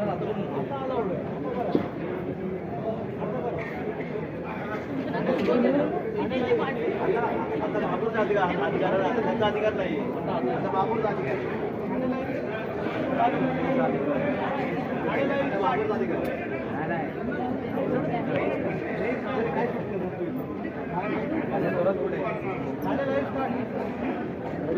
आता अधिकार अधिकार नाही आता अधिकार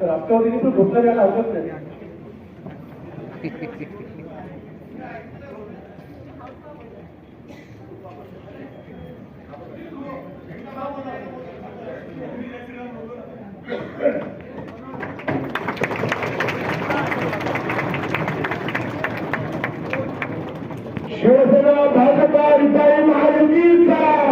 राष्ट्रवादीने पण घोषणा द्यायला हरकत नाही. शिवसेना भाजपा रिपाई महायुतीचा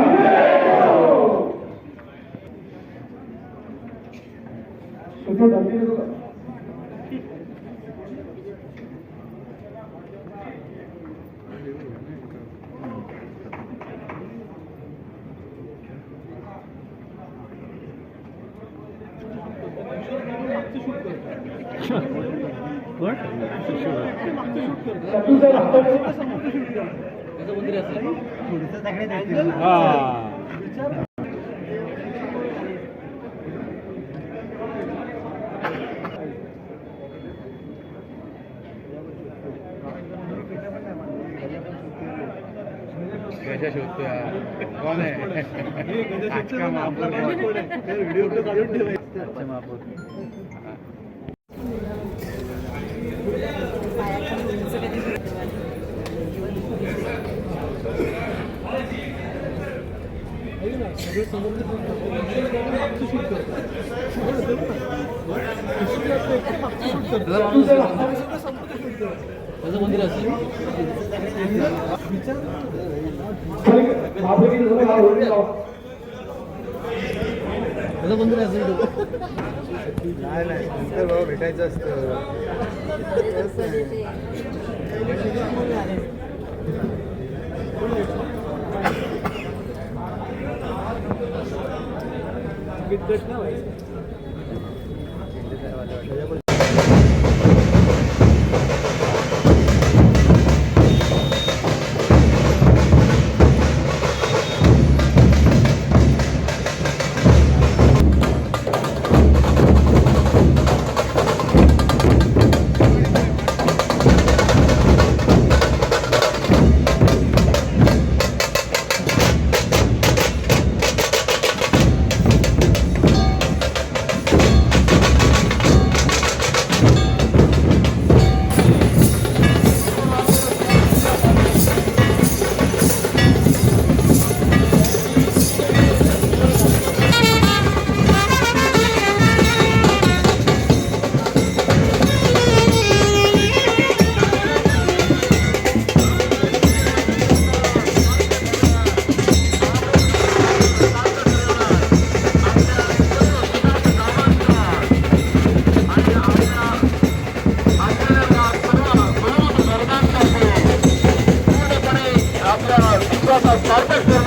हां धमकी शोधतोय कोण आहे आजका महापौर कोण? व्हिडिओ काढून ठेवायचं मंदिर असेल मंदिर असेल जवळ नाही नाही नंतर बाबा भेटायचं असतं.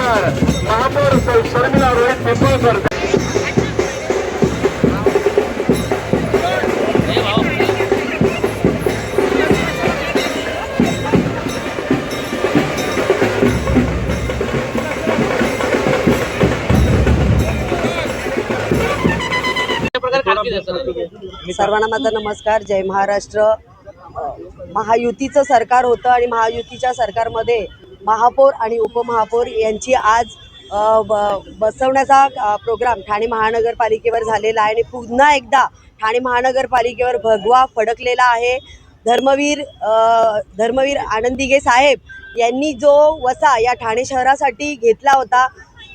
महापौर शर्मिला रोहित पिंपळकर सर्वांना माझा नमस्कार. जय महाराष्ट्र. महायुतीचं सरकार होतं आणि महायुतीच्या सरकारमध्ये महापौर आणि उपमहापौर यांची आज ब- बसवण्याचा प्रोग्राम ठाणे महानगरपालिकेवर झालेला आहे आणि पुन्हा एकदा ठाणे महानगरपालिकेवर भगवा फडकलेला आहे. धर्मवीर धर्मवीर आनंदिगे साहेब यांनी जो वसा या ठाणे शहरासाठी घेतला होता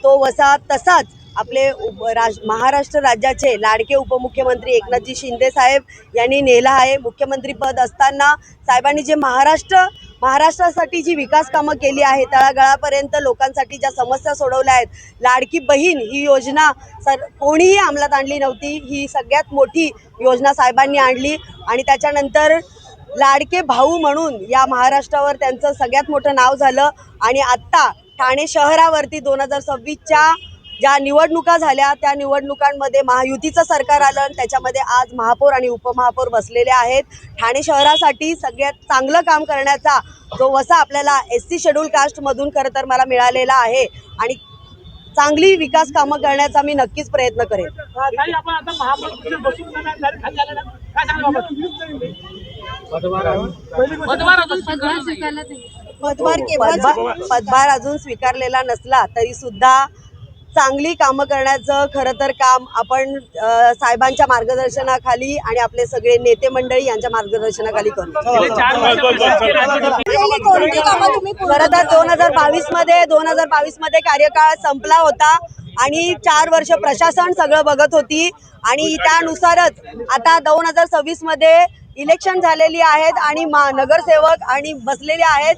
तो वसा तसाच आपले उप राज महाराष्ट्र राज्याचे लाडके उपमुख्यमंत्री एकनाथजी शिंदे साहेब यांनी नेला आहे. मुख्यमंत्रीपद असताना साहेबांनी जे महाराष्ट्र महाराष्ट्रासाठी जी विकास कामं केली आहे तळागाळापर्यंत लोकांसाठी ज्या समस्या सोडवल्या आहेत लाडकी बहीण ही योजना सर कोणीही अंमलात आणली नव्हती. ही सगळ्यात मोठी योजना साहेबांनी आणली आणि त्याच्यानंतर लाडके भाऊ म्हणून या महाराष्ट्रावर त्यांचं सगळ्यात मोठं नाव झालं आणि आत्ता ठाणे शहरावरती दोन हजार सव्वीसच्या ज्या निवडणुका झाल्या त्या निवडणुकांमध्ये महायुतीचं सरकार आलं आणि त्याच्यामध्ये आज महापौर आणि उपमहापौर बसलेले आहेत. ठाणे शहरासाठी सगळ्यात चांगलं काम करण्याचा जो वसा आपल्याला एस सी शेड्यूल कास्टमधून खरं तर मला मिळालेला आहे आणि चांगली विकास कामं करण्याचा मी नक्कीच प्रयत्न करेन. पदभार पदभार अजून स्वीकारलेला नसला तरी सुद्धा चांगली कामं करण्याचं खरं तर काम आपण साहेबांच्या मार्गदर्शनाखाली आणि आपले सगळे नेते मंडळी यांच्या मार्गदर्शनाखाली वर्षापासून खरं तर दोन हजार बावीसमध्ये दोन हजार बावीसमध्ये कार्यकाळ संपला होता आणि चार वर्ष प्रशासन सगळं बघत होती आणि त्यानुसारच आता दोन हजार सव्वीसमध्ये इलेक्शन झालेली आहेत आणि मा नगरसेवक आणि बसलेले आहेत.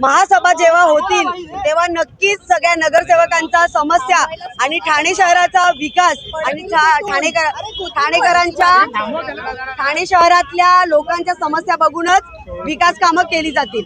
महासभा जेव्हा होतील तेव्हा नक्कीच सगळ्या नगरसेवकांचा समस्या आणि ठाणे शहराचा विकास आणि ठाणेकर ठाणेकरांच्या ठाणे शहरातल्या लोकांच्या समस्या बघूनच विकास कामं केली जातील.